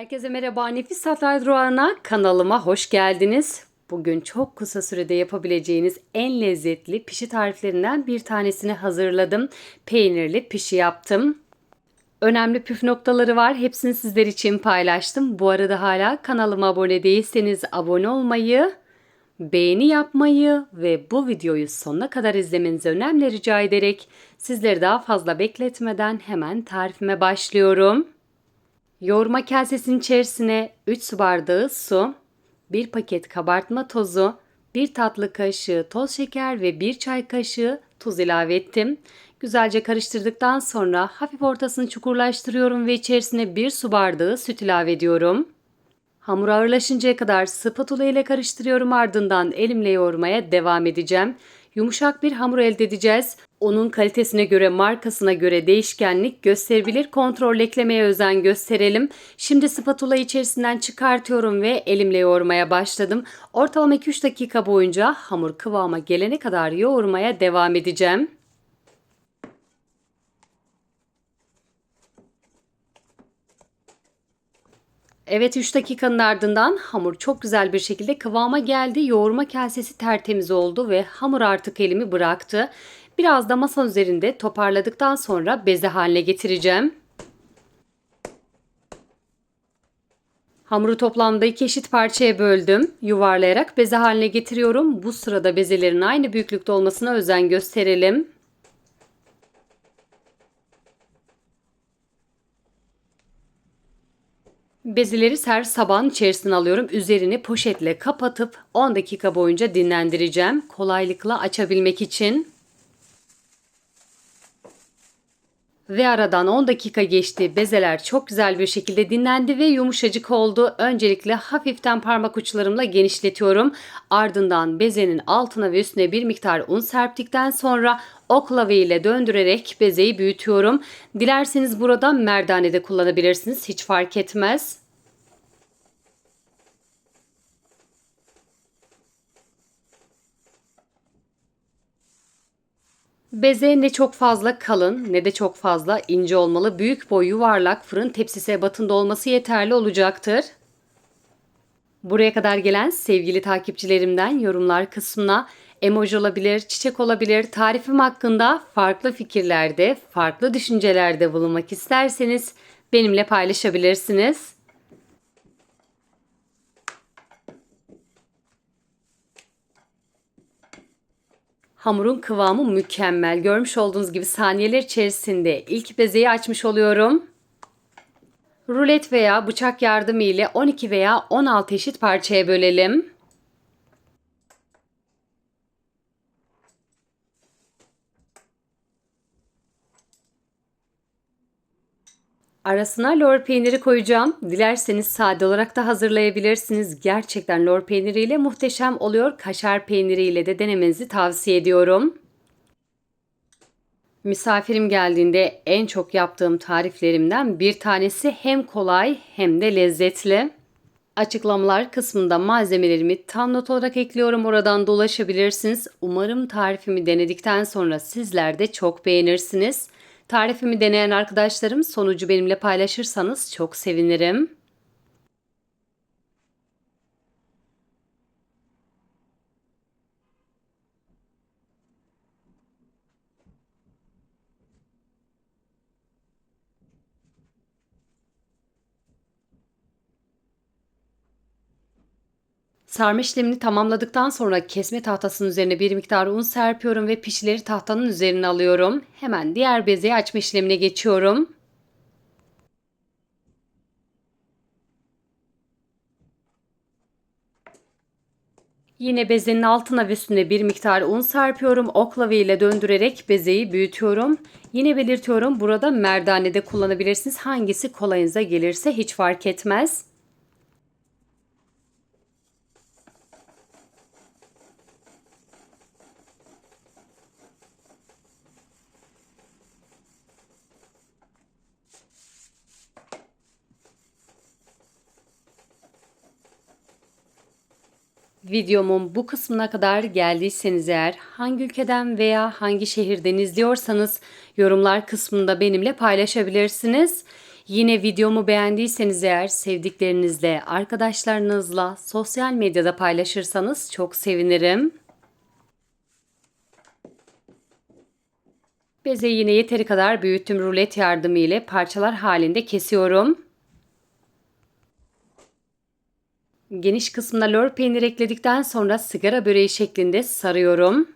Herkese merhaba Nefis Tatlar Durağı'na kanalıma hoş geldiniz. Bugün çok kısa sürede yapabileceğiniz en lezzetli pişi tariflerinden bir tanesini hazırladım. Peynirli pişi yaptım. Önemli püf noktaları var. Hepsini sizler için paylaştım. Bu arada hala kanalıma abone değilseniz abone olmayı, beğeni yapmayı ve bu videoyu sonuna kadar izlemenizi önemli rica ederek sizleri daha fazla bekletmeden hemen tarifime başlıyorum. Yoğurma kasesinin içerisine 3 su bardağı su, 1 paket kabartma tozu, 1 tatlı kaşığı toz şeker ve 1 çay kaşığı tuz ilave ettim. Güzelce karıştırdıktan sonra hafif ortasını çukurlaştırıyorum ve içerisine 1 su bardağı süt ilave ediyorum. Hamur ağırlaşıncaya kadar spatula ile karıştırıyorum ardından elimle yoğurmaya devam edeceğim. Yumuşak bir hamur elde edeceğiz. Onun kalitesine göre, markasına göre değişkenlik gösterebilir. Kontrol eklemeye özen gösterelim. Şimdi spatula içerisinden çıkartıyorum ve elimle yoğurmaya başladım. Ortalama 2-3 dakika boyunca hamur kıvama gelene kadar yoğurmaya devam edeceğim. Evet 3 dakikanın ardından hamur çok güzel bir şekilde kıvama geldi. Yoğurma kasesi tertemiz oldu ve hamur artık elimi bıraktı. Biraz da masa üzerinde toparladıktan sonra beze haline getireceğim. Hamuru toplamda iki eşit parçaya böldüm. Yuvarlayarak beze haline getiriyorum. Bu sırada bezelerin aynı büyüklükte olmasına özen gösterelim. Bezeleri servis tabağın içerisine alıyorum. Üzerini poşetle kapatıp 10 dakika boyunca dinlendireceğim. Kolaylıkla açabilmek için. Ve aradan 10 dakika geçti. Bezeler çok güzel bir şekilde dinlendi ve yumuşacık oldu. Öncelikle hafiften parmak uçlarımla genişletiyorum. Ardından bezenin altına ve üstüne bir miktar un serptikten sonra oklava ile döndürerek bezeyi büyütüyorum. Dilerseniz burada merdane de kullanabilirsiniz. Hiç fark etmez. Beze ne çok fazla kalın ne de çok fazla ince olmalı. Büyük boy yuvarlak fırın tepsisi ebatında olması yeterli olacaktır. Buraya kadar gelen sevgili takipçilerimden yorumlar kısmına emoji olabilir, çiçek olabilir, tarifim hakkında farklı fikirlerde, farklı düşüncelerde bulunmak isterseniz benimle paylaşabilirsiniz. Hamurun kıvamı mükemmel. Görmüş olduğunuz gibi saniyeler içerisinde ilk bezeyi açmış oluyorum. Rulet veya bıçak yardımı ile 12 veya 16 eşit parçaya bölelim. Arasına lor peyniri koyacağım. Dilerseniz sade olarak da hazırlayabilirsiniz. Gerçekten lor peyniriyle muhteşem oluyor. Kaşar peyniriyle de denemenizi tavsiye ediyorum. Misafirim geldiğinde en çok yaptığım tariflerimden bir tanesi hem kolay hem de lezzetli. Açıklamalar kısmında malzemelerimi tam not olarak ekliyorum. Oradan dolaşabilirsiniz. Umarım tarifimi denedikten sonra sizler de çok beğenirsiniz. Tarifimi deneyen arkadaşlarım sonucu benimle paylaşırsanız çok sevinirim. Sarma işlemini tamamladıktan sonra kesme tahtasının üzerine bir miktar un serpiyorum ve pişileri tahtanın üzerine alıyorum. Hemen diğer bezeyi açma işlemine geçiyorum. Yine bezenin altına ve üstüne bir miktar un serpiyorum. Oklava ile döndürerek bezeyi büyütüyorum. Yine belirtiyorum burada merdane de kullanabilirsiniz. Hangisi kolayınıza gelirse hiç fark etmez. Videomun bu kısmına kadar geldiyseniz eğer hangi ülkeden veya hangi şehirden izliyorsanız yorumlar kısmında benimle paylaşabilirsiniz. Yine videomu beğendiyseniz eğer sevdiklerinizle, arkadaşlarınızla sosyal medyada paylaşırsanız çok sevinirim. Beze yine yeteri kadar büyüttüm rulet yardımı ile parçalar halinde kesiyorum. Geniş kısmına lor peynir ekledikten sonra sigara böreği şeklinde sarıyorum.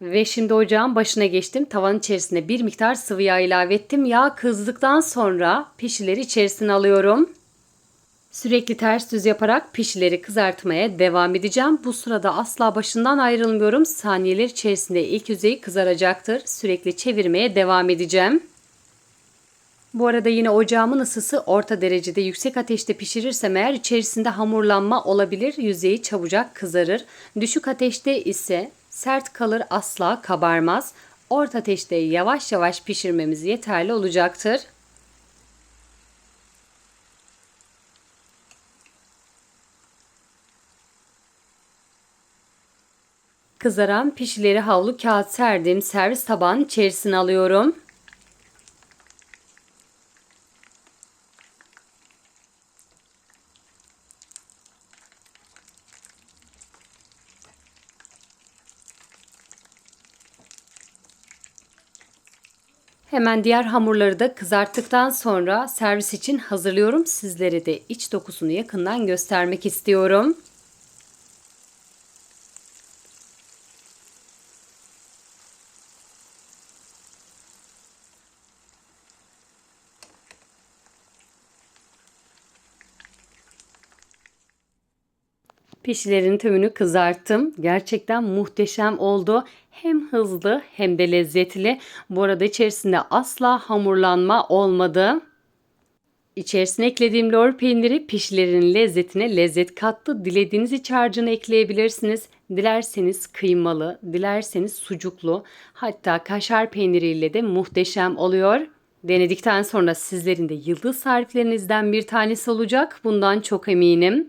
Ve şimdi ocağın başına geçtim. Tavanın içerisine bir miktar sıvı yağ ilave ettim. Yağ kızdıktan sonra pişileri içerisine alıyorum. Sürekli ters düz yaparak pişileri kızartmaya devam edeceğim. Bu sırada asla başından ayrılmıyorum. Saniyeler içerisinde ilk yüzeyi kızaracaktır. Sürekli çevirmeye devam edeceğim. Bu arada yine ocağımın ısısı orta derecede yüksek ateşte pişirirsem eğer içerisinde hamurlanma olabilir. Yüzeyi çabucak kızarır. Düşük ateşte ise sert kalır asla kabarmaz. Orta ateşte yavaş yavaş pişirmemiz yeterli olacaktır. Kızaran pişileri havlu kağıt serdiğim servis tabağının içerisine alıyorum. Hemen diğer hamurları da kızarttıktan sonra servis için hazırlıyorum. Sizlere de iç dokusunu yakından göstermek istiyorum. Pişilerin tümünü kızarttım. Gerçekten muhteşem oldu. Hem hızlı hem de lezzetli. Bu arada içerisinde asla hamurlanma olmadı. İçerisine eklediğim lor peyniri pişilerin lezzetine lezzet kattı. Dilediğiniz iç harcını ekleyebilirsiniz. Dilerseniz kıymalı, dilerseniz sucuklu, hatta kaşar peyniriyle de muhteşem oluyor. Denedikten sonra sizlerin de yıldız tariflerinizden bir tanesi olacak. Bundan çok eminim.